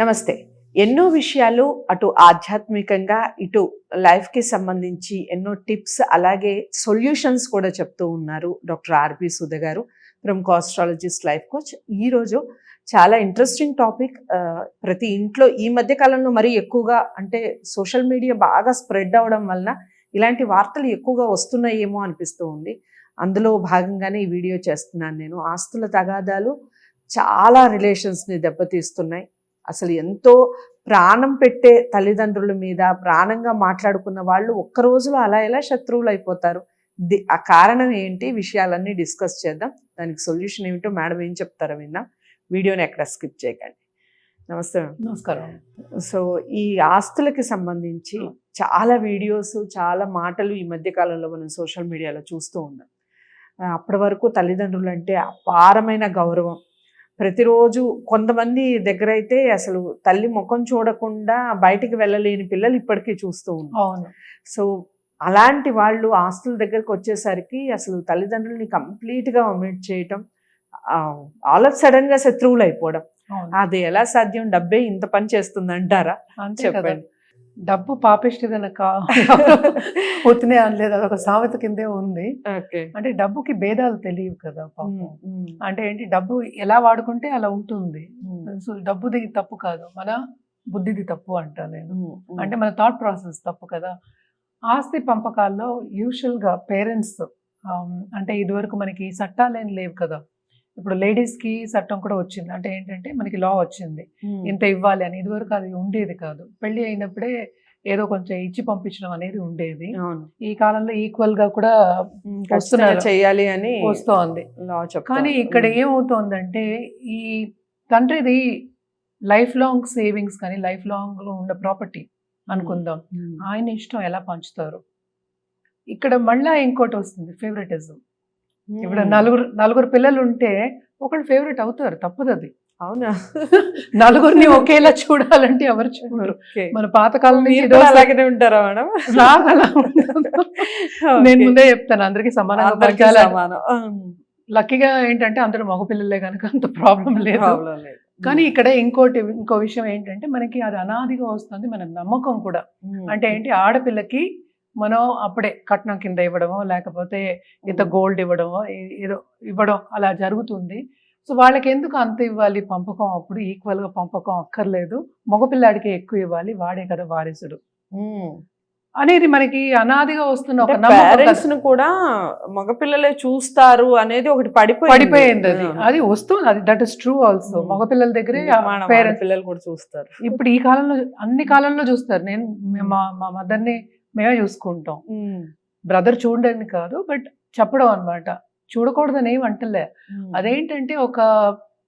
నమస్తే. ఎన్నో విషయాలు అటు ఆధ్యాత్మికంగా ఇటు లైఫ్కి సంబంధించి ఎన్నో టిప్స్ అలాగే సొల్యూషన్స్ కూడా చెప్తూ ఉన్నారు డాక్టర్ ఆర్పి సుధ గారు ప్రముఖ ఆస్ట్రాలజిస్ట్ లైఫ్ కోచ్. ఈరోజు చాలా ఇంట్రెస్టింగ్ టాపిక్ ప్రతి ఇంట్లో ఈ మధ్య కాలంలో మరీ ఎక్కువగా అంటే సోషల్ మీడియా బాగా స్ప్రెడ్ అవడం వలన ఇలాంటి వార్తలు ఎక్కువగా వస్తున్నాయేమో అనిపిస్తూ ఉంది. అందులో భాగంగానే ఈ వీడియో చేస్తున్నాను నేను. ఆస్తుల తగాదాలు చాలా రిలేషన్స్ని దెబ్బతీస్తున్నాయి. అసలు ఎంతో ప్రాణం పెట్టే తల్లిదండ్రుల మీద ప్రాణంగా మాట్లాడుకున్న వాళ్ళు ఒక్క రోజులో అలా ఎలా శత్రువులు అయిపోతారు ది- ఆ కారణం ఏంటి? విషయాలన్నీ డిస్కస్ చేద్దాం. దానికి సొల్యూషన్ ఏమిటో మేడం ఏం చెప్తారో విందాం. వీడియోని ఎక్కడ స్కిప్ చేయకండి. నమస్తే నమస్కారం. సో ఈ ఆస్తులకి సంబంధించి చాలా వీడియోస్ చాలా మాటలు ఈ మధ్య కాలంలో మనం సోషల్ మీడియాలో చూస్తూ ఉన్నాం. అప్పటి వరకు తల్లిదండ్రులు అంటే అపారమైన గౌరవం. ప్రతిరోజు కొంతమంది దగ్గర అయితే అసలు తల్లి ముఖం చూడకుండా బయటికి వెళ్ళలేని పిల్లలు ఇప్పటికీ చూస్తూ ఉన్నాం అవును. సో అలాంటి వాళ్ళు ఆస్తుల దగ్గరకు వచ్చేసరికి అసలు తల్లిదండ్రుల్ని కంప్లీట్గా ఒమిట్ చేయటం ఆల్ ఆఫ్ సడన్గా శత్రువులు అయిపోవడం అది ఎలా సాధ్యం? డబ్బే ఇంత పని చేస్తుంది అంటారా చెప్పండి. డబ్బు పాపిష్టిదనక పొత్తునే అనలేదు. అదొక సామెత కిందే ఉంది. అంటే డబ్బుకి భేదాలు తెలియవు కదా పాపం. అంటే ఏంటి? డబ్బు ఎలా వాడుకుంటే అలా ఉంటుంది. సో డబ్బుది తప్పు కాదు. మన బుద్ధిది తప్పు అంటా నేను. అంటే మన థాట్ ప్రాసెస్ తప్పు కదా. ఆస్తి పంపకాల్లో యూజువల్గా పేరెంట్స్ అంటే ఇదివరకు మనకి చట్టాలేం లేవు కదా. ఇప్పుడు లేడీస్కి చట్టం కూడా వచ్చింది. అంటే ఏంటంటే మనకి లా వచ్చింది. ఇంత ఇవ్వాలి అని ఇదివరకు అది ఉండేది కాదు. పెళ్ళి అయినప్పుడే ఏదో కొంచెం ఇచ్చి పంపించడం అనేది ఉండేది. ఈ కాలంలో ఈక్వల్గా కూడా వస్తున్నారు. చేయాలి అని వస్తోంది. కానీ ఇక్కడ ఏమవుతోందంటే ఈ తండ్రిది లైఫ్ లాంగ్ సేవింగ్స్ కానీ లైఫ్ లాంగ్లో ఉన్న ప్రాపర్టీ అనుకుందాం. ఆయన ఇష్టం ఎలా పంచుతారు? ఇక్కడ మళ్ళా ఇంకోటి వస్తుంది ఫేవరెటిజం. ఇప్పుడు. నలుగురు నలుగురు పిల్లలు ఉంటే ఒకళ్ళు ఫేవరెట్ అవుతారు తప్పదు అది అవునా? నలుగురిని ఒకేలా చూడాలంటే ఎవరు చూడరు. మన పాతకాలం అలాగనే ఉంటారా మేడం? నాకు అలా ఉండదు. నేను ముందే చెప్తాను అందరికి సమానం. లక్కీగా ఏంటంటే అందరూ మగపిల్లలే కనుక అంత ప్రాబ్లం లేదు. కానీ ఇక్కడ ఇంకోటి ఇంకో విషయం ఏంటంటే మనకి అది అనాదిగా వస్తుంది మన నమ్మకం కూడా. అంటే ఏంటి? ఆడపిల్లకి మనం అప్పుడే కట్నం కింద ఇవ్వడమో లేకపోతే ఇంత గోల్డ్ ఇవ్వడమో ఏదో ఇవ్వడం అలా జరుగుతుంది. సో వాళ్ళకి ఎందుకు అంత ఇవ్వాలి పంపకం? అప్పుడు ఈక్వల్గా పంపకం అక్కర్లేదు. మగపిల్లాడికి ఎక్కువ ఇవ్వాలి. వాడే కదా వారసుడు. అనేది మనకి అనాదిగా వస్తున్న ఒక పేరెంట్స్. ను కూడా మగపిల్లలే చూస్తారు అనేది ఒకటి పడిపోయింది. పడిపోయింది అది. అది వస్తుంది. అది దట్ ఇస్ ట్రూ ఆల్సో. మగపిల్లల దగ్గరే పేరెంట్స్ పిల్లలు కూడా చూస్తారు. ఇప్పుడు ఈ కాలంలో అన్ని కాలంలో చూస్తారు. నేను మే- మా మా మదర్ని మేమే చూసుకుంటాం. బ్రదర్ చూడండి కాదు బట్ చెప్పడం అన్నమాట చూడకూడదని ఏం అంటలే ఉమ్. అదేంటంటే ఒక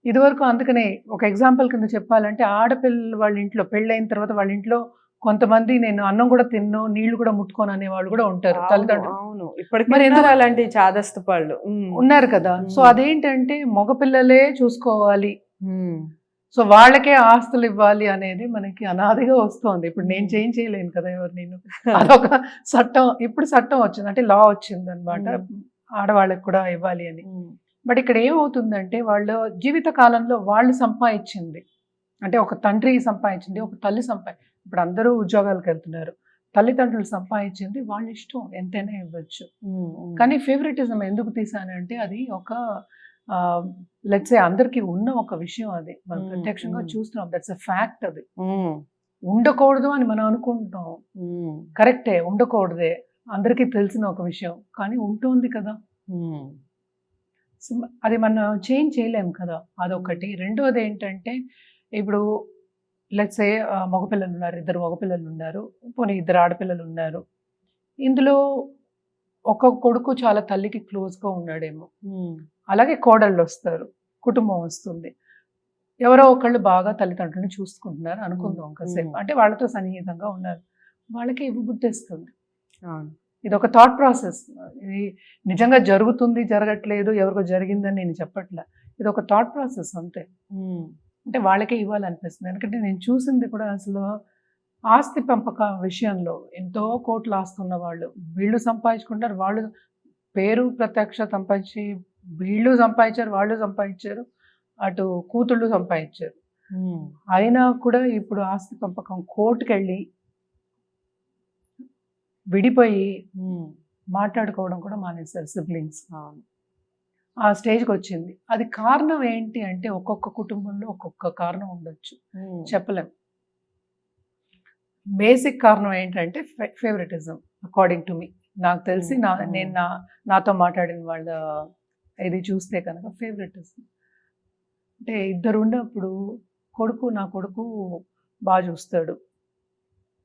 ఇదివరకు అందుకనే ఒక ఎగ్జాంపుల్ కింద చెప్పాలంటే ఆడపిల్ల వాళ్ళ ఇంట్లో పెళ్ళైన తర్వాత వాళ్ళ ఇంట్లో కొంతమంది నేను అన్నం కూడా తిన్ను నీళ్ళు కూడా ముట్టుకోను అనే వాళ్ళు కూడా ఉంటారు తల్లిదండ్రులు అవును ఇప్పటికీ మరి ఎందుకు- అలాంటి చాదస్తు పళ్ళు ఉమ్. ఉన్నారు కదా సో. అదేంటంటే మగపిల్లలే చూసుకోవాలి. సో వాళ్ళకే ఆస్తులు ఇవ్వాలి అనేది మనకి అనాదిగా వస్తోంది. ఇప్పుడు నేను. చేంజ్ చేయలేను కదా ఎవరు నేను అదొక చట్టం ఇప్పుడు చట్టం వచ్చింది. అంటే లా వచ్చింది అనమాట ఆడవాళ్ళకి కూడా ఇవ్వాలి అని. బట్ ఇక్కడ ఏమవుతుందంటే వాళ్ళు జీవిత కాలంలో వాళ్ళు సంపాదించింది. అంటే ఒక తండ్రి సంపాదించింది ఒక తల్లి సంపా ఇప్పుడు అందరూ ఉద్యోగాలకు వెళ్తున్నారు. తల్లిదండ్రులు సంపాదించింది వాళ్ళ ఇష్టం ఎంతైనా ఇవ్వచ్చు. కానీ ఫేవరెటిజం ఎందుకు తీసానంటే అది ఒక లెట్సే అందరికీ ఉన్న ఒక విషయం అది. మనం ప్రత్యక్షంగా. చూస్తున్నాం. దట్స్ అ ఫ్యాక్ట్ అది. ఉండకూడదు అని మనం అనుకుంటాం ఉమ్. కరెక్టే ఉండకూడదే. అందరికీ తెలిసిన ఒక విషయం. కానీ ఉంటుంది కదా. అది మనం చేంజ్ చేయలేం కదా. అదొకటి. రెండోది ఏంటంటే ఇప్పుడు లెట్సే మగపిల్లలు ఉన్నారు. ఇద్దరు మగపిల్లలు ఉన్నారు. పోనీ ఇద్దరు ఆడపిల్లలు ఉన్నారు. ఇందులో ఒక కొడుకు చాలా తల్లికి క్లోజ్గా ఉన్నాడేమో. అలాగే కోడళ్ళు వస్తారు కుటుంబం వస్తుంది. ఎవరో ఒకళ్ళు బాగా తల్లిదండ్రులను చూసుకుంటున్నారు అనుకుందాం కాసేపు. మ్మ్. అంటే వాళ్ళతో సన్నిహితంగా ఉన్నారు. వాళ్ళకి ఇవ్వబుద్ధిస్తుంది అవును. ఇది ఒక థాట్ ప్రాసెస్. ఇది నిజంగా జరుగుతుంది జరగట్లేదు ఎవరికో జరిగిందని నేను చెప్పట్లే. ఇది ఒక థాట్ ప్రాసెస్ అంతే. అంటే వాళ్ళకే ఇవ్వాలనిపిస్తుంది. ఎందుకంటే నేను చూసింది కూడా అసలు ఆస్తి పెంపక విషయంలో ఎంతో కోట్లు ఆస్తున్న వాళ్ళు వీళ్ళు సంపాదించుకుంటారు వాళ్ళు పేరు ప్రత్యక్ష సంపాదించి వీళ్ళు సంపాదించారు వాళ్ళు సంపాదించారు అటు కూతుళ్ళు సంపాదించారు. అయినా కూడా ఇప్పుడు ఆస్తి పంపకం కోర్టుకు వెళ్ళి విడిపోయి మాట్లాడుకోవడం కూడా మానేశారు సిబ్లింగ్స్. ఆ స్టేజ్కి వచ్చింది. అది కారణం ఏంటి అంటే ఒక్కొక్క కుటుంబంలో ఒక్కొక్క కారణం ఉండొచ్చు. చెప్పలేం. బేసిక్ కారణం ఏంటంటే ఫేవరెటిజం అకార్డింగ్ టు మీ నాకు తెలిసి నా Mm. నేను నా నాతో మాట్లాడిన వాళ్ళ ఇది చూస్తే కనుక ఫేవరెటిజం. అంటే ఇద్దరు ఉన్నప్పుడు కొడుకు నా కొడుకు బాగా చూస్తాడు.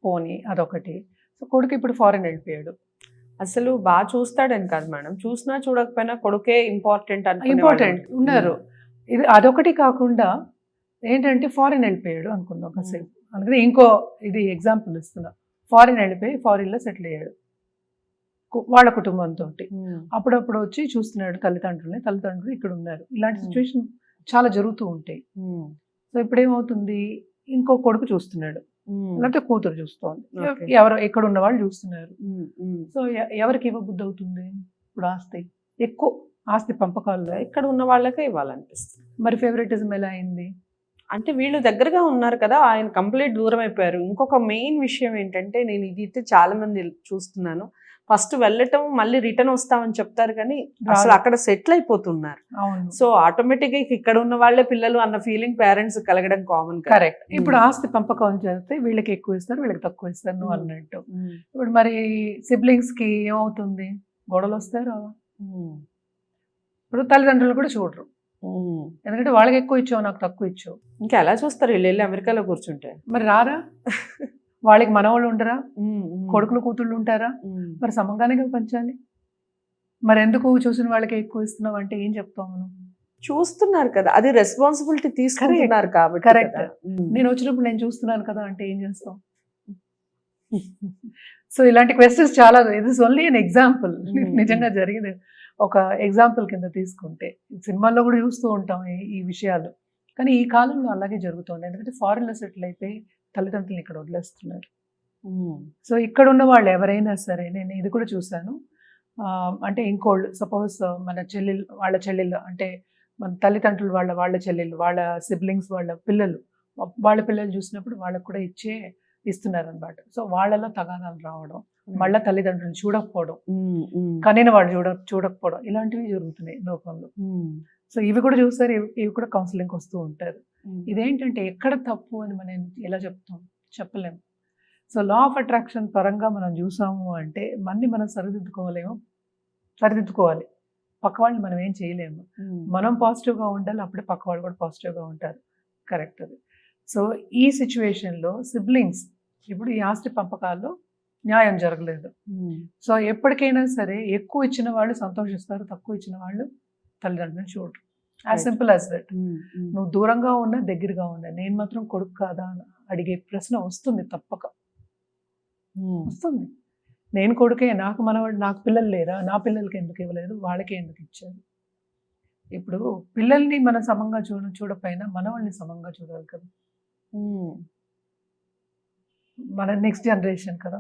పోనీ అదొకటి. సో కొడుకు ఇప్పుడు ఫారెన్ వెళ్ళిపోయాడు. అసలు బాగా చూస్తాడని కాదు మేడం. చూసినా చూడకపోయినా కొడుకే ఇంపార్టెంట్ ఇంపార్టెంట్ ఉన్నారు. ఇది అదొకటి కాకుండా ఏంటంటే ఫారిన్ వెళ్ళిపోయాడు అనుకుందాం ఒకసేపు అందుకని ఇంకో ఇది ఎగ్జాంపుల్ ఇస్తున్నా. ఫారిన్ వెళ్ళిపోయి ఫారిన్లో సెటిల్ అయ్యాడు. వాళ్ళ కుటుంబంతో అప్పుడప్పుడు వచ్చి చూస్తున్నాడు తల్లిదండ్రులని తల్లిదండ్రులు ఇక్కడ ఉన్నారు. ఇలాంటి Hmm. సిచ్యువేషన్ చాలా జరుగుతూ ఉంటాయి సో ఇప్పుడు ఏమవుతుంది ఇంకో కొడుకు చూస్తున్నాడు. లేకపోతే కూతురు చూస్తోంది. ఎవరు ఎక్కడ ఉన్న వాళ్ళు చూస్తున్నారు. సో ఎవరికి ఇవ్వబుద్ధి అవుతుంది? ఇప్పుడు ఆస్తి. ఎక్కువ ఆస్తి పంపకాల్లో ఇక్కడ ఉన్న వాళ్ళకే ఇవ్వాలనిపిస్తుంది. మరి ఫేవరెటిజం ఎలా అయింది? అంటే వీళ్ళు దగ్గరగా ఉన్నారు కదా ఆయన కంప్లీట్ దూరం అయిపోయారు. ఇంకొక మెయిన్ విషయం ఏంటంటే నేను ఇది అయితే చాలా మంది చూస్తున్నాను. ఫస్ట్ వెళ్ళటం మళ్ళీ రిటర్న్ వస్తామని చెప్తారు కానీ అసలు. అక్కడ సెటిల్ అయిపోతున్నారు. సో ఆటోమేటిక్గా ఇక్కడ ఉన్న వాళ్ళే పిల్లలు అన్న ఫీలింగ్ పేరెంట్స్ కలగడం కామన్ కరెక్ట్ ఇప్పుడు. ఆస్తి పంపకం చేస్తే వీళ్ళకి ఎక్కువ ఇస్తారు వీళ్ళకి తక్కువ ఇస్తారు నువ్వు. అన్నట్టు. ఇప్పుడు మరి సిబ్లింగ్స్కి ఏమవుతుంది? గొడవలు వస్తారా ఇప్పుడు తల్లిదండ్రులు కూడా చూడరు. ఎందుకంటే వాళ్ళకి ఎక్కువ ఇచ్చావు నాకు తక్కువ ఇచ్చావు. ఇంకా ఎలా చూస్తారు? వీళ్ళు వెళ్ళి అమెరికాలో కూర్చుంటే. మరి రారా? వాళ్ళకి మనవాళ్ళు ఉండరా? కొడుకులు కూతుళ్ళు ఉంటారా. మరి సమంగానే పంచాలి. మరి ఎందుకు చూసిన వాళ్ళకి ఎక్కువ ఇస్తున్నావు అంటే ఏం చెప్తావు మనం? చూస్తున్నారు కదా. అది రెస్పాన్సిబిలిటీ తీసుకుంటున్నారు కాబట్టి. ఉమ్. నేను వచ్చినప్పుడు నేను చూస్తున్నాను కదా అంటే ఏం చేస్తాం సో ఇలాంటి క్వశ్చన్స్ చాలా ఇది ఓన్లీ అన్ ఎగ్జాంపుల్. నిజంగా జరిగింది. ఒక ఎగ్జాంపుల్ కింద తీసుకుంటే సినిమాల్లో కూడా చూస్తూ ఉంటాం ఈ- ఈ విషయాలు. కానీ ఈ కాలంలో అలాగే జరుగుతుంది ఎందుకంటే ఫారెన్లో సెటిల్ అయిపోయి తల్లిదండ్రులు ఇక్కడ వదిలేస్తున్నారు. సో ఇక్కడ ఉన్న వాళ్ళు ఎవరైనా సరే నేను ఇది కూడా చూశాను. అంటే ఇంకోళ్ళు సపోజ్ మన చెల్లెలు వాళ్ళ చెల్లెళ్ళు అంటే మన తల్లిదండ్రులు వాళ్ళ వాళ్ళ చెల్లెళ్ళు వాళ్ళ సిబ్లింగ్స్ వాళ్ళ పిల్లలు వాళ్ళ పిల్లలు చూసినప్పుడు వాళ్ళకు కూడా ఇచ్చే ఇస్తున్నారు అనమాట సో వాళ్ళలో తగాదాలు రావడం మళ్ళీ తల్లిదండ్రులు చూడకపోవడం. కనిన వాళ్ళు చూడ చూడకపోవడం. ఇలాంటివి జరుగుతున్నాయి లోకంలో. సో ఇవి కూడా చూస్తారు ఇవి కూడా కౌన్సిలింగ్ వస్తూ ఉంటారు. ఇదేంటంటే ఎక్కడ తప్పు అని మనం ఎలా చెప్తాం? చెప్పలేము. సో లా ఆఫ్ అట్రాక్షన్ పరంగా మనం చూసాము అంటే మన్ని మనం సరిదిద్దుకోలేము? సరిదిద్దుకోవాలి. పక్క వాళ్ళని మనం ఏం చేయలేము. మనం పాజిటివ్గా ఉండాలి అప్పుడే పక్క వాళ్ళు కూడా పాజిటివ్గా ఉంటారు. కరెక్ట్ అది. సో ఈ సిచ్యువేషన్లో సిబ్లింగ్స్ ఇప్పుడు ఈ ఆస్తి పంపకాల్లో న్యాయం జరగలేదు. సో ఎప్పటికైనా సరే ఎక్కువ ఇచ్చిన వాళ్ళు సంతోషిస్తారు తక్కువ ఇచ్చిన వాళ్ళు తల్లిదండ్రులను చూడరు యాజ్. Simple as that. నువ్వు దూరంగా ఉన్నా దగ్గరగా ఉన్నా నేను మాత్రం కొడుకు కాదా అని అడిగే ప్రశ్న వస్తుంది తప్పక. వస్తుంది నేను కొడుకే నాకు మనవాడు నాకు పిల్లలు లేరా నా పిల్లలకి ఎందుకు ఇవ్వలేదు వాళ్ళకే ఎందుకు ఇచ్చారు ఇప్పుడు పిల్లల్ని మనం సమంగా చూడ చూడకపోయినా మనవాళ్ళని సమంగా చూడాలి కదా. మన నెక్స్ట్ జనరేషన్ కదా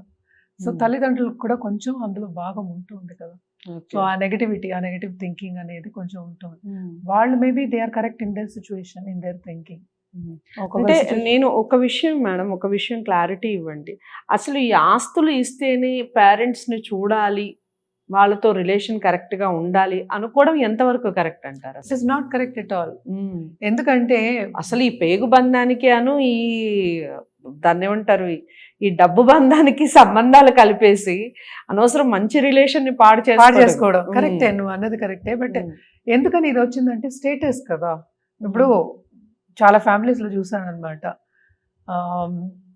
సో. తల్లిదండ్రులకు కూడా కొంచెం అందులో భాగం ఉంటుంది కదా. సో ఆ నెగటివిటీ ఆ నెగటివ్ థింకింగ్ అనేది కొంచెం ఉంటుంది. వాళ్ళు maybe they are correct in their situation in their thinking. అంటే నేను ఒక విషయం మేడం ఒక విషయం క్లారిటీ ఇవ్వండి అసలు ఈ ఆస్తులు ఇస్తేనే పేరెంట్స్ని చూడాలి వాళ్ళతో రిలేషన్ కరెక్ట్గా ఉండాలి అనుకోవడం ఎంతవరకు కరెక్ట్ అంటారు it is not correct at all. ఎందుకంటే అసలు ఈ పేగు బంధానికి అను ఈ దాన్ని ఏమంటారు ఈ- డబ్బు బంధానికి సంబంధాలు కలిపేసి అనవసరం మంచి రిలేషన్ని పాడు పాడు చేసుకోవడం. కరెక్టే నువ్వు అన్నది కరెక్టే బట్. ఎందుకని ఇది వచ్చిందంటే స్టేటస్ కదా. ఇప్పుడు చాలా families లో చూసాను అనమాట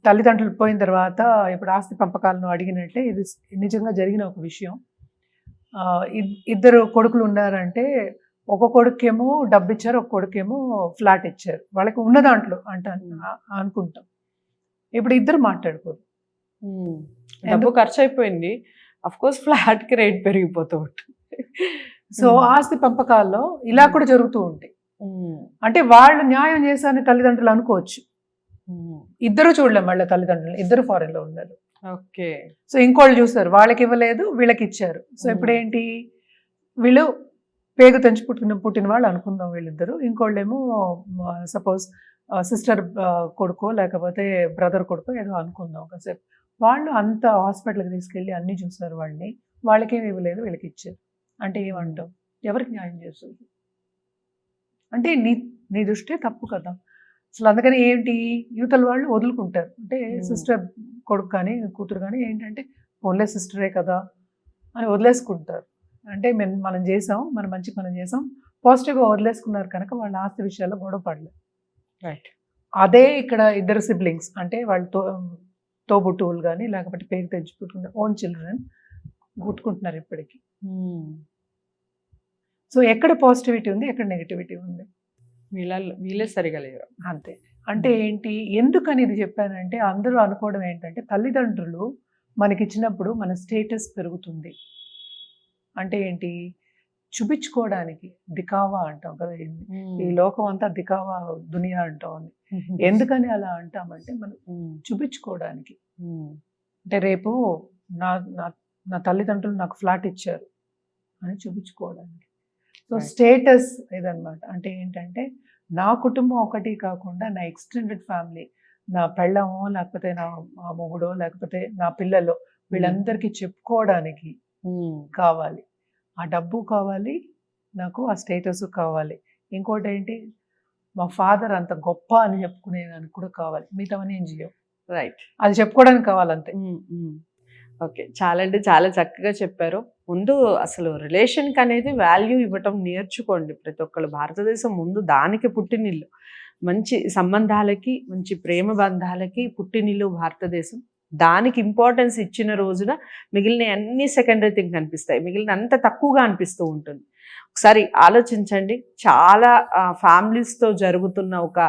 తల్లిదండ్రులు పోయిన తర్వాత ఇప్పుడు ఆస్తి పంపకాలను అడిగినట్టే ఇది నిజంగా జరిగిన ఒక విషయం. ఇద్దరు కొడుకులు ఉన్నారంటే ఒక కొడుకేమో డబ్బు ఇచ్చారు ఒక కొడుకేమో ఫ్లాట్ ఇచ్చారు వాళ్ళకి ఉన్న దాంట్లో. ఆ- అనుకుంటాం ఇప్పుడు ఇద్దరు మాట్లాడుకోరు. డబ్బు ఖర్చు అయిపోయింది అఫ్ కోర్స్ ఫ్లాట్కి రేట్ పెరిగిపోతూ ఉంటుంది సో. ఆస్తి పంపకాల్లో ఇలా కూడా జరుగుతూ ఉంటాయి. అంటే వాళ్ళు న్యాయం చేశారని తల్లిదండ్రులు అనుకోవచ్చు. ఇద్దరు చూడలేం మళ్ళీ తల్లిదండ్రులు ఇద్దరు ఫారెన్లో ఉన్నారు ఓకే. సో ఇంకోళ్ళు చూస్తారు. వాళ్ళకి ఇవ్వలేదు వీళ్ళకి ఇచ్చారు. సో. ఇప్పుడు ఏంటి వీళ్ళు పేగు తెంచి పుట్టిన పుట్టిన వాళ్ళు అనుకుందాం వీళ్ళిద్దరు. ఇంకోళ్ళేమో సపోజ్ సిస్టర్ కొడుకో లేకపోతే బ్రదర్ కొడుకో ఏదో అనుకుందాం కాసేపు. వాళ్ళు అంత హాస్పిటల్కి తీసుకెళ్ళి అన్నీ చూసారు వాళ్ళని. వాళ్ళకేమి ఇవ్వలేదు వీళ్ళకి ఇచ్చారు. అంటే ఏమంటాం ఎవరికి న్యాయం చేస్తుంది? అంటే నీ నీ దృష్టే తప్పు కదా. అసలు అందుకని ఏంటి? యువతల వాళ్ళు వదులుకుంటారు. అంటే. సిస్టర్ కొడుకు కానీ కూతురు కానీ ఏంటంటే ఓన్లే సిస్టరే కదా అని వదిలేసుకుంటారు. అంటే మేము మనం చేసాం మనం మంచి పని చేసాం. పాజిటివ్గా వదిలేసుకున్నారు కనుక వాళ్ళ ఆస్తి విషయాల్లో గొడవ పడలేదు రైట్. అదే ఇక్కడ ఇద్దరు సిబ్లింగ్స్ అంటే వాళ్ళు తో తోబుట్టువులు కానీ లేకపోతే పేరు తెచ్చి పుట్టుకున్న ఓన్ చిల్డ్రన్ గుట్టుకుంటున్నారు ఇప్పటికీ. సో ఎక్కడ పాజిటివిటీ ఉంది ఎక్కడ నెగిటివిటీ ఉంది? వీళ్ళ వీళ్ళే సరిగా లేరు. అంతే. అంటే ఏంటి? ఎందుకని ఇది చెప్పానంటే అందరూ అనుకోవడం ఏంటంటే తల్లిదండ్రులు మనకిచ్చినప్పుడు మన స్టేటస్ పెరుగుతుంది. అంటే ఏంటి? చూపించుకోవడానికి దికావా అంటాం కదా ఈ- లోకం అంతా దికావా దునియా అంటాం. ఎందుకని అలా అంటామంటే మనం చూపించుకోవడానికి. అంటే రేపు నా నా తల్లిదండ్రులు నాకు ఫ్లాట్ ఇచ్చారు అని చూపించుకోవడానికి. సో. స్టేటస్ ఇదన్నమాట. అంటే ఏంటంటే నా కుటుంబం ఒకటి కాకుండా నా ఎక్స్టెండెడ్ ఫ్యామిలీ నా పెళ్ళమో లేకపోతే నా మా మొగుడో లేకపోతే నా పిల్లలు వీళ్ళందరికీ చెప్పుకోవడానికి కావాలి. ఆ డబ్బు కావాలి నాకు ఆ స్టేటస్ కావాలి. ఇంకోటి ఏంటి మా ఫాదర్ అంత గొప్ప అని చెప్పుకునేదానికి కూడా కావాలి. మిగతావన్నీ ఏం చేయవు రైట్ అది చెప్పుకోవడానికి కావాలంతే. ఓకే. చాలా అంటే చాలా చక్కగా చెప్పారు. ముందు అసలు రిలేషన్కి అనేది వాల్యూ ఇవ్వటం నేర్చుకోండి ప్రతి ఒక్కళ్ళు. భారతదేశం ముందు దానికి పుట్టినిల్లు. మంచి సంబంధాలకి మంచి ప్రేమ బంధాలకి పుట్టినిల్లు భారతదేశం. దానికి ఇంపార్టెన్స్ ఇచ్చిన రోజున మిగిలిన అన్ని సెకండరీ థింగ్ కనిపిస్తాయి మిగిలిన అంత తక్కువగా అనిపిస్తూ ఉంటుంది. ఒకసారి ఆలోచించండి. చాలా ఫ్యామిలీస్తో జరుగుతున్న ఒక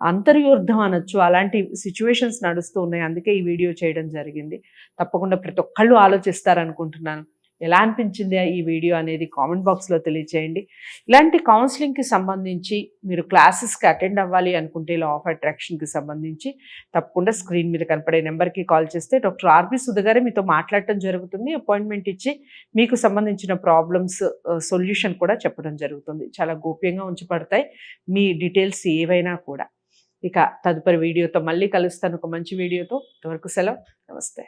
అంతర్యుద్ధం అనొచ్చు. అలాంటి సిచ్యువేషన్స్ నడుస్తూ ఉన్నాయి. అందుకే ఈ వీడియో చేయడం జరిగింది. తప్పకుండా ప్రతి ఒక్కళ్ళు ఆలోచిస్తారనుకుంటున్నాను. ఎలా అనిపించింది ఈ వీడియో అనేది కామెంట్ బాక్స్లో తెలియచేయండి. ఇలాంటి కౌన్సిలింగ్కి సంబంధించి మీరు క్లాసెస్కి అటెండ్ అవ్వాలి అనుకుంటే లా ఆఫ్ అట్రాక్షన్కి సంబంధించి తప్పకుండా స్క్రీన్ మీద కనపడే నెంబర్కి కాల్ చేస్తే డాక్టర్ ఆర్బి సుధగారే మీతో మాట్లాడటం జరుగుతుంది. అపాయింట్మెంట్ ఇచ్చి మీకు సంబంధించిన ప్రాబ్లమ్స్ సొల్యూషన్ కూడా చెప్పడం జరుగుతుంది. చాలా గోప్యంగా ఉంచబడతాయి. మీ డీటెయిల్స్ ఏవైనా కూడా. ఇక తదుపరి వీడియోతో మళ్ళీ కలుస్తాను. ఒక మంచి వీడియోతో. ఇంతవరకు సెలవు. నమస్తే.